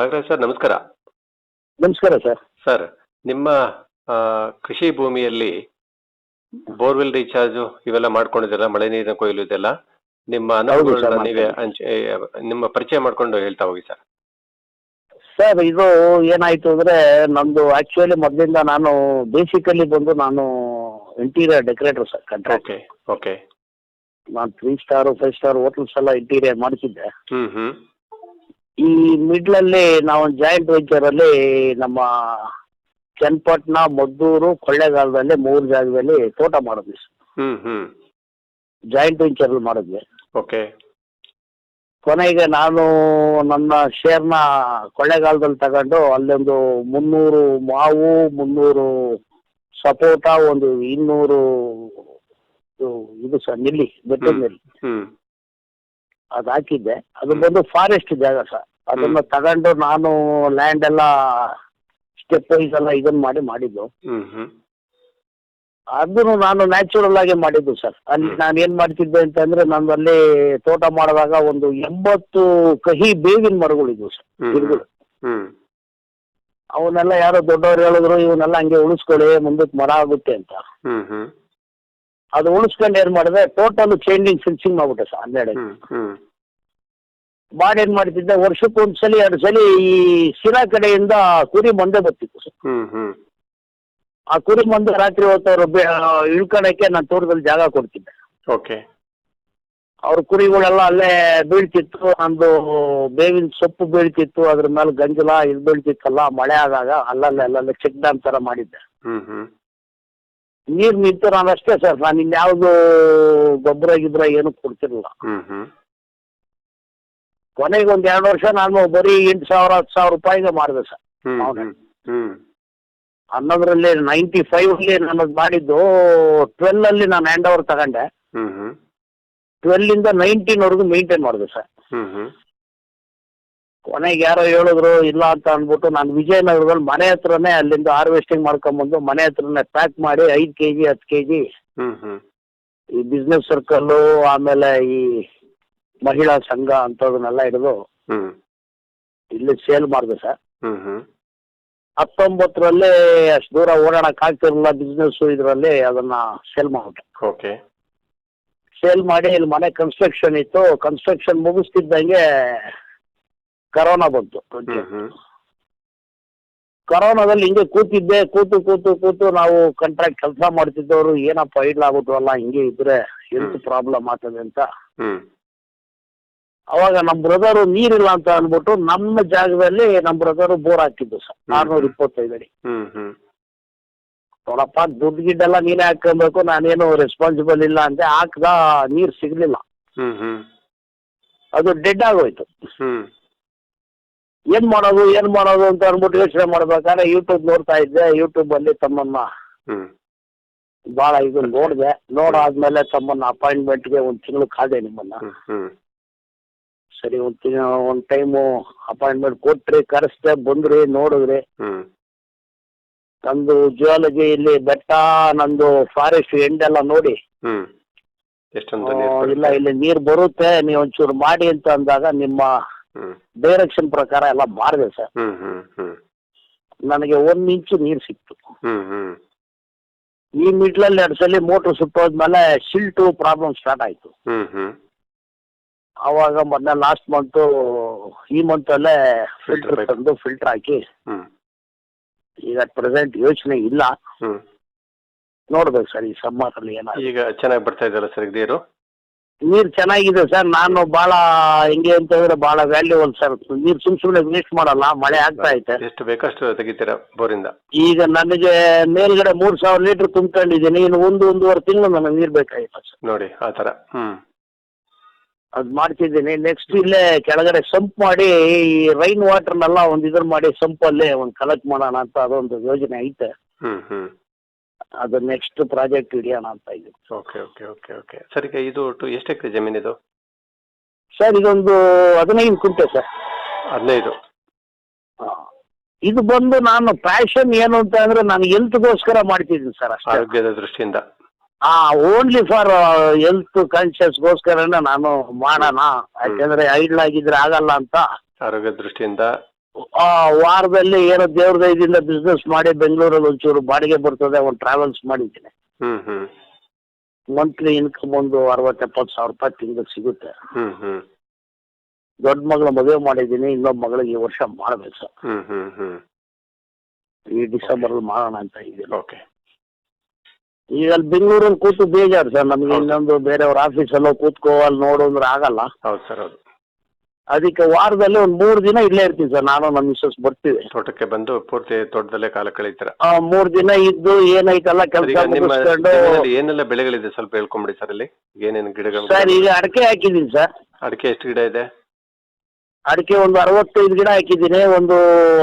Nagaraj sir ನಮಸ್ಕಾರ. ನಮಸ್ಕಾರ sir. Sir ನಿಮ್ಮ ಕೃಷಿ ಭೂಮಿಯಲ್ಲಿ ಬೋರ್ವೆಲ್ ರೀಚಾರ್ಜ್ ಇವೆಲ್ಲ ಮಾಡ್ಕೊಂಡಿದ್ದೀರಾ ಮಳೆ ನೀರಿನ ಕೊಯ್ಲು ಇದೆಲ್ಲ. ನಿಮ್ಮ ಅನುಭವಗಳನ್ನ ನೀವೇ ಹಂಚ್ ನಿಮ್ಮ ಪರಿಚಯ ಮಾಡ್ಕೊಂಡು ಹೇಳ್ತಾ ಹೋಗಿ ಸರ್. ಸರ್ ಇದು ಏನಾಯ್ತು ಅಂದ್ರೆ ನಮ್ದು ಆಕ್ಚುಲಿ ಮೊದಲಿಂದ ನಾನು ಬೇಸಿಕಲಿ ಬಂದು ನಾನು interior decorator sir contract okay okay. ನಾನು three star five star hotels ಎಲ್ಲ ಇಂಟೀರಿಯರ್ ಮಾಡ್ತಿದ್ದೆ ಹ್ಮ್ ಹ್ಮ್. ಈ ಮಿಡ್ಲ್ ಅಲ್ಲಿ ನಾವು ಜಾಯಿಂಟ್ ವೆಂಚರ್ ಅಲ್ಲಿ ನಮ್ಮ ಚನ್ನಪಟ್ಟಣ ಮದ್ದೂರು ಕೊಳ್ಳೇಗಾಲದಲ್ಲಿ ಮೂರು ಜಾಗದಲ್ಲಿ ತೋಟ ಮಾಡಿದ್ವಿ. Hmm hmm. ಜಾಯಿಂಟ್ ವೆಂಚರ್ ಮಾಡಿದ್ವಿ. ಓಕೆ ಕೊನೆಗೆ ನಾನು ನನ್ನ ಶೇರ್ನ ಕೊಳ್ಳೇಗಾಲದಲ್ಲಿ ತಗೊಂಡು ಅಲ್ಲೊಂದು ಮುನ್ನೂರು ಮಾವು ಮುನ್ನೂರು ಸಪೋಟ ಒಂದು ಇನ್ನೂರು ಇದು- ಸರ್ ನಿಲ್ಲಿ ಬೆಟ್ಟ ನೆಲ್ಲಿ. ಅದು ಹಾಕಿದ್ದೆ. ಅದು ಬಂದು ಫಾರೆಸ್ಟ್ ಜಾಗ ಸರ್ ಅದನ್ನ ತಗೊಂಡು ನಾನು ಲ್ಯಾಂಡ್ ಎಲ್ಲ ಸ್ಟೆಪ್ ವೈಸ್ ಎಲ್ಲ ಇದನ್ನ ಮಾಡಿ ಮಾಡಿದ್ದು. ಅದನ್ನು ನಾನು ನ್ಯಾಚುರಲ್ ಆಗಿ ಮಾಡಿದ್ದು ಸರ್. ಅಲ್ಲಿ ನಾನು ಏನ್ ಮಾಡ್ತಿದ್ದೆ ಅಂತಂದ್ರೆ ನಾನು ಅಲ್ಲಿ ತೋಟ ಮಾಡಿದಾಗ ಒಂದು ಎಂಬತ್ತು ಕಹಿ ಬೇವಿನ ಮರಗಳಿದ್ವು ಸರ್ ಗಿಡಗಳು. ಅವನ್ನೆಲ್ಲ ಯಾರೋ ದೊಡ್ಡವ್ರು ಹೇಳಿದ್ರು ಇವನ್ನೆಲ್ಲ ಹಂಗೆ ಉಳಿಸ್ಕೊಳ್ಳಿ ಮುಂದಕ್ಕೆ ಮರ ಆಗುತ್ತೆ ಅಂತ. ಅದು ಉಳಿಸ್ಕೊಂಡು ಏನ್ ಮಾಡಿದೆ ಟೋಟಲ್ ಚೇಂಜಿಂಗ್ ಫಿನ್ಸಿಂಗ್ ಮಾಡ್ಬಿಟ್ಟೆ ಸರ್ ಹನ್ನೆರಡು ಮಾಡಿ ಏನ್ ಮಾಡ್ತಿದ್ದೆ ವರ್ಷಕ್ಕೆ ಒಂದ್ಸಲಿ ಎರಡು ಸಲ ಈ ಶಿರಾ ಕಡೆಯಿಂದ ಕುರಿ ಮಂದೆ ಬರ್ತಿತ್ತು ಸರ್. ಹ್ಮ್ ಹ್ಮ್. ಆ ಕುರಿ ಮಂದೆ ರಾತ್ರಿ ಹೊತ್ತವ್ರು ಇಳ್ಕೊಳಕ್ಕೆ ನಾನು ತೋಟದಲ್ಲಿ ಜಾಗ ಕೊಡ್ತಿದ್ದೆ. ಓಕೆ. ಅವ್ರ ಕುರಿಗಳೆಲ್ಲ ಅಲ್ಲೇ ಬೀಳ್ತಿತ್ತು ನಂದು ಬೇವಿನ ಸೊಪ್ಪು ಬೀಳ್ತಿತ್ತು ಅದ್ರ ಮೇಲೆ ಗಂಜಲ ಇದು ಬೀಳ್ತಿತ್ತಲ್ಲ ಮಳೆ ಆದಾಗ ಅಲ್ಲಲ್ಲೇ ಅಲ್ಲಲ್ಲೇ ಚೆಕ್ ಡ್ಯಾಮ್ ತರ ಮಾಡಿದ್ದೆ. ಹ್ಮ್ ಹ್ಮ್. ನೀರ್ ನಿಂತು ನಾನು ಅಷ್ಟೇ ಸರ್ ನಾನು ಇನ್ಯಾವುದು ಗೊಬ್ಬರ ಗಿಬ್ಬರ ಏನು ಕೊಡ್ತಿರ್ಲಿಲ್ಲ. ಹ್ಮ್ ಹ್ಮ್. ಕೊನೆಗೆ ಒಂದ್ ಎರಡು ವರ್ಷ ನಾನು ಬರೀ ಎಂಟು ಸಾವಿರ ಹತ್ತು ಸಾವಿರ ರೂಪಾಯಿಗೆ ಮಾಡಿದೆ sir. Hmm hmm ninety five ಅಲ್ಲಿ ನಾನು ಮಾಡಿದ್ದು ಟ್ವೆಲ್ ಅಲ್ಲಿ ನಾನು ಹ್ಯಾಂಡ್ ಓವರ್ ತಗೊಂಡೆ. ಹ್ಮ್ ಟ್ವೆಲ್ ಇಂದ ನೈನ್ಟೀನ್ ವರೆಗೂ ಮೇಂಟೈನ್ ಮಾಡಿದೆ ಸರ್. ಹ್ಮ್ ಕೊನೆಗೆ ಯಾರೋ ಹೇಳಿದ್ರು ಇಲ್ಲ ಅಂತ ಅಂದ್ಬಿಟ್ಟು ನಾನು ವಿಜಯನಗರದಲ್ಲಿ ಮನೆ ಹತ್ರನೇ ಅಲ್ಲಿಂದ ಹಾರ್ವೆಸ್ಟಿಂಗ್ ಮಾಡ್ಕೊಂಡ್ಬಂದು ಮನೆ ಹತ್ರನೇ ಪ್ಯಾಕ್ ಮಾಡಿ ಐದು ಕೆ ಜಿ ಹತ್ತು ಕೆ ಜಿ ಈ ಬಿಸ್ನೆಸ್ ಸರ್ಕಲ್ಲು ಆಮೇಲೆ ಈ ಮಹಿಳಾ ಸಂಘ ಅಂತದನ್ನೆಲ್ಲ ಹಿಡಿದು ಇಲ್ಲಿ ಸೇಲ್ ಮಾಡಿದೆ ಸರ್. ಹತ್ತೊಂಬತ್ತರಲ್ಲಿ ಅಷ್ಟು ದೂರ ಓಡಾಡಕ್ ಆಗ್ತಿರಲಿಲ್ಲ ಬಿಸ್ನೆಸ್ ಇದರಲ್ಲಿ ಅದನ್ನ ಸೇಲ್ ಮಾಡ್ಬಿಟ್ಟೆ ಓಕೆ ಸೇಲ್ ಮಾಡಿ ಇಲ್ಲಿ ಮನೆ ಕನ್ಸ್ಟ್ರಕ್ಷನ್ ಇತ್ತು. ಕನ್ಸ್ಟ್ರಕ್ಷನ್ ಮುಗಿಸ್ತಿದ್ದಂಗೆ ಕರೋನಾ ಬಂತು. ಕರೋನಾದಲ್ಲಿ ಹಿಂಗೆ ಕೂತಿದ್ದೆ. ಕೂತು ಕೂತು ಕೂತು ನಾವು ಕಾಂಟ್ರಾಕ್ಟ್ ಕೆಲಸ ಮಾಡ್ತಿದ್ದವರು ಏನಪ್ಪ ಇಡ್ಲಾಗ್ಬಿಟ್ವಲ್ಲ ಹಿಂಗೆ ಇದ್ರೆ ಹೆಲ್ತ್ ಪ್ರಾಬ್ಲಮ್ ಆಗ್ತದೆ ಅಂತ. ಅವಾಗ ನಮ್ಮ ಬ್ರದರು ನೀರಿಲ್ಲ ಅಂತ ಅಂದ್ಬಿಟ್ಟು ನಮ್ಮ ಜಾಗದಲ್ಲಿ ನಮ್ಮ ಬ್ರದರು ಬೋರ್ ಹಾಕಿದ್ದು ಸರ್. ಆರ್ನೂರ ಇಪ್ಪತ್ತೈದು ಅಡಿ. ನೋಡಪ್ಪ ದುಡ್ಡು ಗಿಡ್ಡೆಲ್ಲ ನೀನೇ ಹಾಕೊಬೇಕು ನಾನೇನು ರೆಸ್ಪಾನ್ಸಿಬಲ್ ಇಲ್ಲ ಅಂತ ಹಾಕ್ದ ನೀರು ಸಿಗ್ಲಿಲ್ಲ. ಅದು ಡೆಡ್ ಆಗೋಯ್ತು. ಏನ್ ಮಾಡೋದು ಏನ್ ಮಾಡೋದು ಅಂತ ಅನ್ಬಿಟ್ಟು ಯೋಚನೆ ಮಾಡ್ಬೇಕಾದ್ರೆ ಯೂಟ್ಯೂಬ್ ನೋಡ್ತಾ ಇದ್ದೆ ಯೂಟ್ಯೂಬ್ ಅಲ್ಲಿ ತಮ್ಮನ್ನ ಬಹಳ ಇದು ನೋಡಿದೆ. ನೋಡಾದ್ಮೇಲೆ ತಮ್ಮನ್ನ ಅಪಾಯಿಂಟ್ಮೆಂಟ್ಗೆ ಒಂದ್ ತಿಂಗಳು ಕಾದೆ ನಿಮ್ಮನ್ನ. ಸರಿ ಒಂದು ಟೈಮ್ ಒಂದು ಟೈಮು ಅಪಾಯಿಂಟ್ಮೆಂಟ್ ಕೊಟ್ರಿ ಕರೆಸ್ದೆ ಬಂದ್ರಿ ನೋಡಿದ್ರಿ. ಹ್ಮ್. ನಂದು ಜಿಯಾಲಜಿ ಇಲ್ಲಿ ಬೆಟ್ಟ ನಂದು ಫಾರೆಸ್ಟ್ ಎಂಡ್ ಎಲ್ಲ ನೋಡಿ. ಹ್ಮ್. ಎಷ್ಟೊಂದು ಆ, ನೀರು ಇಲ್ಲ ಇಲ್ಲಿ ನೀರು ಬರುತ್ತೆ ನೀವು ಒಂಚೂರು ಮಾಡಿ ಅಂತ ಅಂದಾಗ ನಿಮ್ಮ ಹ್ಮ್. ಡೈರೆಕ್ಷನ್ ಪ್ರಕಾರ ಎಲ್ಲ ಮಾಡಿದೆ ಸರ್. ಹ್ಮ್ ಹ್ಮ್ ಹ್ಮ್. ನನಗೆ ಒಂದ್ ಇಂಚು ನೀರು ಸಿಕ್ತು. ಹ್ಮ್ ಹ್ಮ್. ಈ ಮಿಡ್ಲಲ್ಲಿ ಎರಡು ಸಲ ಮೋಟ್ರ್ ಸುಟ್ಟೋದ್ಮೇಲೆ ಶಿಲ್ಟು ಪ್ರಾಬ್ಲಮ್ ಸ್ಟಾರ್ಟ್ ಆಯ್ತು. Hmm hmm. ಅವಾಗ ಮೊನ್ನೆ ಲಾಸ್ಟ್ ಮಂತು ಈ ಮಂತ್ ಅಲ್ಲೇ ಫಿಲ್ಟರ್. ತಂದು ಫಿಲ್ಟರ್ ಹಾಕಿ ಈಗ ಪ್ರೆಸೆಂಟ್ ಯೋಚನೆ ಇಲ್ಲ. ನೋಡ್ಬೇಕು ಸರ್ ಈ ಸಮ್ಮರ್ ಅಲ್ಲಿ ಈಗ ಚೆನ್ನಾಗಿ ಬರ್ತಾ ಇದೆಯಲ್ಲ ಸರ್ ನೀರು? ನೀರು ಚೆನ್ನಾಗಿದೆ ಸರ್ ನಾನು ಬಹಳ ಹೆಂಗೆ ಹೇಳಿದ್ರೆ ಬಹಳ ವ್ಯಾಲ್ಯೂಬಲ್ ಸರ್. ನೀರು ಸುಮ್ ಸುಮ್ನೆ ವೇಸ್ಟ್ ಮಾಡಲ್ಲ ಮಳೆ ಆಗ್ತಾ ಐತೆ. ಎಷ್ಟು ಬೇಕಷ್ಟು ತೆಗಿತೀರಾ ಬೋರಿಂದ? ಈಗ ನನಗೆ ಮೇಲ್ಗಡೆ ಮೂರ್ ಸಾವಿರ ಲೀಟರ್ ತುಂಬ್ಕೊಂಡಿದ್ದೀನಿ ಇನ್ನು ಒಂದು ಒಂದೂವರೆ ತಿಂಗಳು ನನಗೆ ನೀರು ಬೇಕಾಗಿಲ್ಲ ಸರ್. ನೋಡಿ ಆ ಥರ. ಹ್ಮ್. ಅದ್ ಮಾಡ್ತಿದ್ದೀನಿ. ನೆಕ್ಸ್ಟ್ ಇಲ್ಲೇ ಕೆಳಗಡೆ ಸಂಪ್ ಮಾಡಿ ಈ ರೈನ್ ವಾಟರ್ನೆಲ್ಲ ಒಂದ್ ಇದ್ರ ಮಾಡಿ ಸಂಪಲ್ಲಿ ಒಂದ್ ಕಲೆಕ್ಟ್ ಮಾಡೋಣ ಅಂತ ಅದೊಂದು ಯೋಜನೆ ಐತೆ. ಹ್ಮ್ ಹ್ಮ್. ಅದು ನೆಕ್ಸ್ಟ್ ಪ್ರಾಜೆಕ್ಟ್ ಹಿಡಿಯೋಣ ಅಂತ ಇದ್ದೀನಿ. Okay okay okay okay sir ಈಗ ಇದು ಒಟ್ಟು ಎಷ್ಟು ಎಕರೆ ಜಮೀನಿದು ಸರ್ ಇದೊಂದು ಹದಿನೈದು ಕುಂಟೆ ಸರ್. ಹದಿನೈದು. ಇದು ಬಂದು ನಾನು ಪ್ಯಾಷನ್ ಏನು ಅಂತ ಅಂದ್ರೆ ನಾನು ಹೆಲ್ತ್ಗೋಸ್ಕರ ಮಾಡ್ತಿದ್ದೀನಿ ಸರ್ ಅಷ್ಟೇ. ಆರೋಗ್ಯದ ದೃಷ್ಟಿಯಿಂದ. ಆ ಓನ್ಲಿ ಫಾರ್ ಹೆಲ್ತ್ ಕಾನ್ಶಿಯಸ್ಗೋಸ್ಕರನೇ ನಾನು ಮಾಡೋಣ. ಯಾಕೆಂದ್ರೆ ಐಡ್ಲ್ ಆಗಿದ್ರೆ ಆಗಲ್ಲ ಅಂತ. ಆರೋಗ್ಯ ದೃಷ್ಟಿಯಿಂದ? ಆ ವಾರದಲ್ಲಿ ಏನೋ ದೇವ್ರ ದಯದಿಂದ ಬಿಸ್ನೆಸ್ ಮಾಡಿ ಬೆಂಗಳೂರಲ್ಲಿ ಒಂಚೂರು ಬಾಡಿಗೆ ಬರ್ತದೆ ಒಂದು ಟ್ರಾವೆಲ್ಸ್ ಮಾಡಿದ್ದೀನಿ. ಹ್ಮ್ ಹ್ಮ್. ಮಂತ್ಲಿ ಇನ್ಕಮ್ ಒಂದು ಅರವತ್ತು ಎಪ್ಪತ್ತು ಸಾವಿರ ರೂಪಾಯಿ ತಿಂಗಳಿಗೆ ಸಿಗುತ್ತೆ. ಹ್ಮ್ ಹ್ಮ್. ದೊಡ್ಡ ಮಗಳ ಮದುವೆ ಮಾಡಿದ್ದೀನಿ ಇನ್ನೊಬ್ಬ ಮಗಳಿಗೆ ಈ ವರ್ಷ ಮಾಡಬೇಕು. Sir hmm hmm hmm. ಈ ಡಿಸೆಂಬರ್ ಮಾಡೋಣ ಅಂತ ಇದ್ದೀನಿ. ಓಕೆ ಈಗ ಅಲ್ಲಿ ಬೆಂಗಳೂರಲ್ಲಿ ಕೂತು ಬೇಜಾರು ಸರ್. ನಮಗೆ. ಇನ್ನೊಂದು ಬೇರೆಯವ್ರ ಆಫೀಸಲ್ಲೋ ಕೂತ್ಕೋ ಅಲ್ಲಿ ನೋಡು ಅಂದ್ರೆ ಆಗಲ್ಲ. ಹೌದು ಸರ್ ಹೌದು. ಅದಕ್ಕೆ ವಾರದಲ್ಲಿ ಒಂದು ಮೂರು ದಿನ ಇಲ್ಲೇ ಇರ್ತೀನಿ ಸರ್. ನಾನು ನಮ್ಮ ಮಿಸ್ಸಸ್ ಬರ್ತೀವಿ. ತೋಟಕ್ಕೆ ಬಂದು ಪೂರ್ತಿ ತೋಟದಲ್ಲೇ ಕಾಲ ಕಳೀತಾರೆ ಆ, ಮೂರ್ ದಿನ ಇದ್ದು ಏನೈತಲ್ಲ ಕೆಲಸ ಈಗ ನಿಮ್ಮ ಮುಗಿಸ್ಕೊಂಡು ಜಮೀನಲ್ಲಿ ಏನೆಲ್ಲ ಬೆಳೆಗಳಿದೆ ಸ್ವಲ್ಪ ಹೇಳ್ಕೊಂಬಿಡಿ ಸರ್ ಅಲ್ಲಿ? ಏನೇನು ಗಿಡಗಳು? ಸರ್ ಈಗ ಅಡಕೆ ಹಾಕಿದ್ದೀನಿ ಸರ್. ಅಡಿಕೆ ಎಷ್ಟು ಗಿಡ ಇದೆ? ಅಡಿಕೆ ಒಂದು ಅರವತ್ತೈದು ಗಿಡ ಹಾಕಿದ್ದೀನಿ. ಒಂದು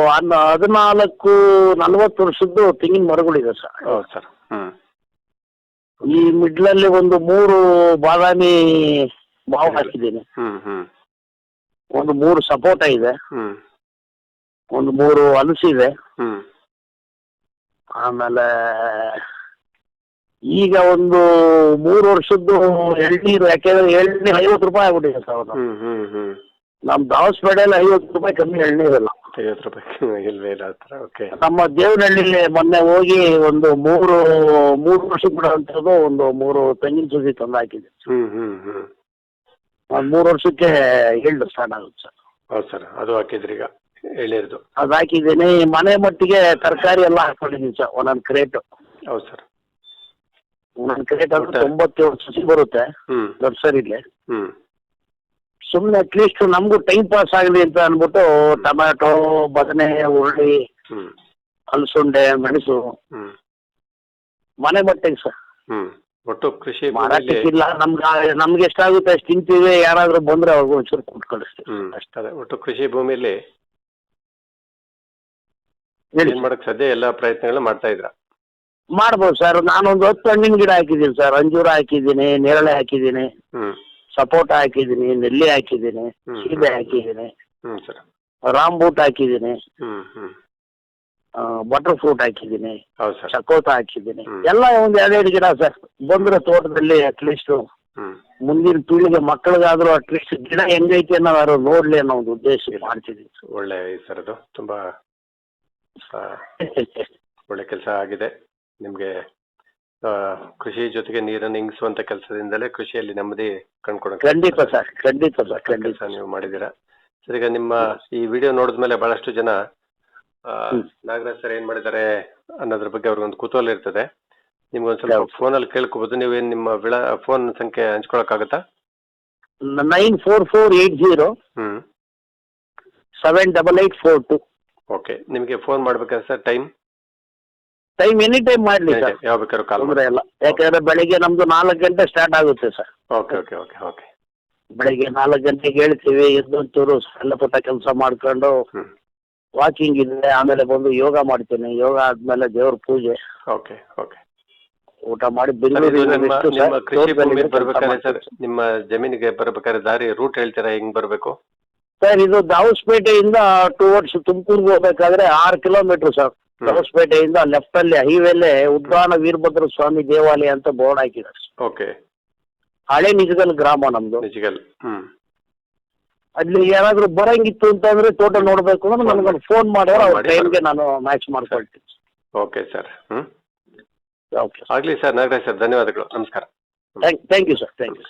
ಹನ್ನ- ಹದಿನಾಲ್ಕು ನಲವತ್ತು ವರ್ಷದ್ದು ತೆಂಗಿನ ಮರಗಳಿದೆ ಸರ್. ಹೌದು ಸರ್ ಹ್ಮ್. ಈ ಮಿಡ್ಲಲ್ಲಿ ಒಂದು ಮೂರು ಬಾದಾಮಿ ಬಾವು ಹಾಕಿದ್ದೀನಿ. ಹ್ಮ್ ಹ್ಮ್. ಒಂದು ಮೂರು ಸಪೋಟ ಇದೆ. ಹ್ಮ್. ಒಂದು ಮೂರು ಹಲಸಿದೆ ಹ್ಮ್. ಆಮೇಲೆ ಈಗ ಒಂದು ಮೂರು ವರ್ಷದ್ದು ಎಳ್ನೀರು ಯಾಕೆಂದ್ರೆ ಎಳ್ನೀರು ಐವತ್ತು ರೂಪಾಯಿ ಆಗ್ಬಿಟ್ಟಿದೆ ಸರ್ ಹ್ಮ್ ಹ್ಮ್ ಹ್ಮ್. ನಮ್ಮ ದಾವಸ್ಪೇಟೆಯಲ್ಲಿ ಐವತ್ತು ರೂಪಾಯಿ ಕಮ್ಮಿ ಇರಲ್ಲ ಐವತ್ತು ರೂಪಾಯಿ ಇಲ್ವೇ ಇಲ್ಲ ಓಕೆ ನಮ್ಮ ದೇವನಹಳ್ಳಿಲಿ ಮೊನ್ನೆ ಹೋಗಿ ಒಂದು ಮೂರು ಮೂರು ವರ್ಷ ಬಿಡುವಂಥದ್ದು ಒಂದು ಮೂರು ತೆಂಗಿನ ಸುದ್ದಿ ತಂದು ಹಾಕಿದೆ ಹ್ಮ್ ಹ್ಮ್ ಹ್ಮ್. ಒಂದು ಮೂರು ವರ್ಷಕ್ಕೆ ಎಳ್ಳು ಸ್ಟಾರ್ಟ್ ಆಗುತ್ತೆ ಸರ್. ಹೌದು ಸರ್ ಅದು ಹಾಕಿದ್ರಿ ಈಗ ಹೇಳಿರ್ದು ಅದು ಹಾಕಿದ್ದೀನಿ ಮನೆ ಮಟ್ಟಿಗೆ ತರಕಾರಿ ಎಲ್ಲ ಹಾಕೊಂಡಿದ್ದೀನಿ ಸರ್ ಒಂದೊಂದು ಕ್ರೇಟ್ ಹೌದು ಸರ್. ಒಂದೊಂದು ಕ್ರೇಟ್ ಅಂದ್ರೆ? ತೊಂಬತ್ತೇಳು ಸಸಿ ಬರುತ್ತೆ ಹ್ಮ್. ನರ್ಸರಿಲಿ ಹ್ಮ್. ಸುಮ್ಮನೆ ಅಟ್ಲೀಸ್ಟ್ ನಮಗೂ ಟೈಮ್ ಪಾಸ್ ಆಗಲಿ ಅಂತ ಅಂದ್ಬಿಟ್ಟು ಟೊಮ್ಯಾಟೊ ಬದನೆ ಹುರುಳಿ ಹ್ಮ್. ಅಲಸುಂಡೆ ಮೆಣಸು. ಹ್ಮ್. ಮನೆ ಬಟ್ಟೆಗೆ ಸರ್. ಹ್ಮ್. ಒಟ್ಟು ಕೃಷಿ ಭೂಮಿಯಲ್ಲಿ ಮಾರಾಟಕ್ಕಿಲ್ಲ ನಮ್ಗೆ ನಮ್ಗೆ ಎಷ್ಟಾಗುತ್ತೆ ಅಷ್ಟು ತಿಂತೀವಿ ಯಾರಾದ್ರೂ ಬಂದ್ರೆ ಅವ್ರಿಗೆ ಒಂಚೂರು ಕೊಟ್ಟು ಕಳಿಸ್ತೀವಿ. ಹ್ಮ್. ಅದೇ ಒಟ್ಟು ಕೃಷಿ ಭೂಮಿಯಲ್ಲಿ ಹೇಳಿ. ಏನ್ ಮಾಡಕ್ ಸದ್ಯ ಎಲ್ಲ ಪ್ರಯತ್ನಗಳು ಮಾಡ್ತಾ ಇದ್ರ? ಮಾಡ್ಬೋದು ಸರ್. ನಾನೊಂದು ಹತ್ತು ಹಣ್ಣಿನ ಗಿಡ ಹಾಕಿದ್ದೀನಿ ಸರ್. ಅಂಜೂರ ಹಾಕಿದ್ದೀನಿ ನೇರಳೆ ಹಾಕಿದ್ದೀನಿ. ಹ್ಮ್. ಸಪೋಟ ಹಾಕಿದ್ದೀನಿ ನೆಲ್ಲಿ ಹಾಕಿದ್ದೀನಿ ಹ್ಮ್. ಸೀಬೆ ಹಾಕಿದ್ದೀನಿ ಹ್ಞೂ ಸರ್. ರಾಂಬೂಟ್ ಹಾಕಿದ್ದೀನಿ ಹ್ಮ್ ಹ್ಮ್. ಬಟರ್ ಫ್ರೂಟ್ ಹಾಕಿದ್ದೀನಿ ಹೌದು ಸರ್. ಚಕೋತ ಹಾಕಿದ್ದೀನಿ. ಹ್ಮ್. ಎಲ್ಲ ಒಂದು ಎರಡೆರಡು ಗಿಡ ಸರ್. ಬಂದ್ರೆ ತೋಟದಲ್ಲಿ ಅಟ್ಲೀಸ್ಟ್ ಹ್ಞೂ ಮುಂದಿನ ಪೀಳಿಗೆ ಮಕ್ಕಳಿಗಾದ್ರೂ ಅಟ್ಲೀಸ್ಟ್ ಗಿಡ ಹೆಂಗೈತಿ ಯಾರು ನೋಡ್ಲಿ ಅನ್ನೋ ಒಂದು ಉದ್ದೇಶ ಮಾಡ್ತಿದ್ದೀನಿ ಒಳ್ಳೆ ಸರ್ ಅದು ತುಂಬಾ ಆ, ಒಳ್ಳೆ ಕೆಲಸ ಆಗಿದೆ. ನಿಮ್ಗೆ ಕೃಷಿ ಜೊತೆಗೆ ನೀರನ್ನು ಇಂಗಿಸುವಂತ ಕೆಲಸದಿಂದಲೇ ಕೃಷಿಯಲ್ಲಿ ನೆಮ್ಮದಿ ಕಂಡ್ಕೊಡಕ್ಕೆ ಖಂಡಿತ ಸರ್ ಖಂಡಿತ ಸರ್ ಖಂಡಿತ ಕೆಲಸ ನೀವು ಮಾಡಿದ್ದೀರಾ? ಸರ್ ಈಗ ನಿಮ್ಮ ಈ ವಿಡಿಯೋ ನೋಡಿದ್ಮೇಲೆ ಬಹಳಷ್ಟು ಜನ ಆ, ನಾಗರಾಜ್ ಸರ್ ಏನ್ ಮಾಡಿದ್ದಾರೆ ಅನ್ನೋದ್ರ ಬಗ್ಗೆ ಅವ್ರಿಗೊಂದು ಕುತೂಹಲ ಇರ್ತದೆ. ನಿಮ್ಗೊಂದು ಸ್ವಲ್ಪ ಫೋನ್ ಅಲ್ಲಿ ಕೇಳ್ಕೋಬಹುದು ನೀವೇನ್ ನಿಮ್ಮ ವಿಳ ಫೋನ್ ಸಂಖ್ಯೆ ಹಂಚ್ಕೊಳಕ್ಕಾಗತ್ತಾ nine four four eight zero hmm. Seven double eight four two. Okay ನಿಮಗೆ ಫೋನ್ ಮಾಡ್ಬೇಕಾದ್ರೆ sir time? Time any time ಮಾಡ್ಲಿ ಸರ್ ಯಾವ ಬೇಕಾದ್ರೂ ಕಾಲ್ ತೊಂದರೆ ಇಲ್ಲ. ಯಾಕಂದ್ರೆ ಬೆಳಿಗ್ಗೆ ನಮ್ದು ನಾಲ್ಕು ಗಂಟೆ ಸ್ಟಾರ್ಟ್ ಆಗುತ್ತೆ sir okay okay okay okay ಬೆಳಿಗ್ಗೆ ನಾಲ್ಕು ಗಂಟೆಗೆ ಹೇಳ್ತೀವಿ ಎದ್ದೊಂಚೂರು ಸಣ್ಣ ಪುಟ್ಟ ಕೆಲಸ ಮಾಡ್ಕೊಂಡು ಹ್ಮ್. ವಾಕಿಂಗ್ ಇದೆ ಆಮೇಲೆ ಬಂದು ಯೋಗ ಮಾಡ್ತೀನಿ. ಯೋಗ ಆದ್ಮೇಲೆ ದೇವ್ರ ಪೂಜೆ. ಓಕೆ ಓಕೆ ಊಟ ಮಾಡಿ ಬೆಂಗಳೂರಿಗೆ ನಿಮ್ಮ ಎಷ್ಟು ನಿಮ್ಮ ಕೃಷಿ ತೋಟದಲ್ಲಿ ಭೂಮಿ ಕೆಲಸ ಬರ್ಬೇಕಾದ್ರೆ ಸರ್ ಮಾಡ್ತೀನಿ. ನಿಮ್ಮ ಜಮೀನಿಗೆ ಬರ್ಬೇಕಾದ್ರೆ ದಾರಿ ರೂಟ್ ಹೇಳ್ತೀರಾ ಹೆಂಗ್ ಬರ್ಬೇಕು? ಸರ್ ಇದು ದಾವಸ್ಪೇಟೆಯಿಂದ ಟುವರ್ಡ್ಸ್ ತುಮಕೂರ್ಗೆ ಹೋಗ್ಬೇಕಾದ್ರೆ ಆರು ಕಿಲೋಮೀಟರ್ ಸರ್ ಹ್ಮ್. ದಾವಸ್ಪೇಟೆಯಿಂದ ಲೆಫ್ಟ್ ಅಲ್ಲಿ ಹೈವೇಲೆ ಉದ್ಗಾನ ವೀರಭದ್ರ ಸ್ವಾಮಿ ದೇವಾಲಯ ಅಂತ ಬೋರ್ಡ್ ಹಾಕಿದ್ದಾರೆ ಓಕೆ. ಹಳೆ ನಿಜಗಲ್ ಗ್ರಾಮ ನಮ್ದು. ನಿಜಗಲ್ ಹ್ಮ್. ಅಲ್ಲಿ ಏನಾದ್ರು ಬರಂಗಿತ್ತು ಅಂತಂದ್ರೆ ತೋಟ ನೋಡ್ಬೇಕು ಅಂದ್ರೆ ನನಗೊಂದು ಫೋನ್ ಮಾಡಿದ್ರೆ ಅವ್ರ ಟೈಮ್ಗೆ ನಾನು ಮ್ಯಾಚ್ ಮಾಡ್ಕೊಳ್ತೀನಿ. Okay sir. ಹ್ಮ್. ಓಕೆ ಆಗ್ಲಿ ಸರ್. ನಾಗರಾಜ್ ಸರ್ ಧನ್ಯವಾದಗಳು. ನಮಸ್ಕಾರ. Thank thank you sir thank you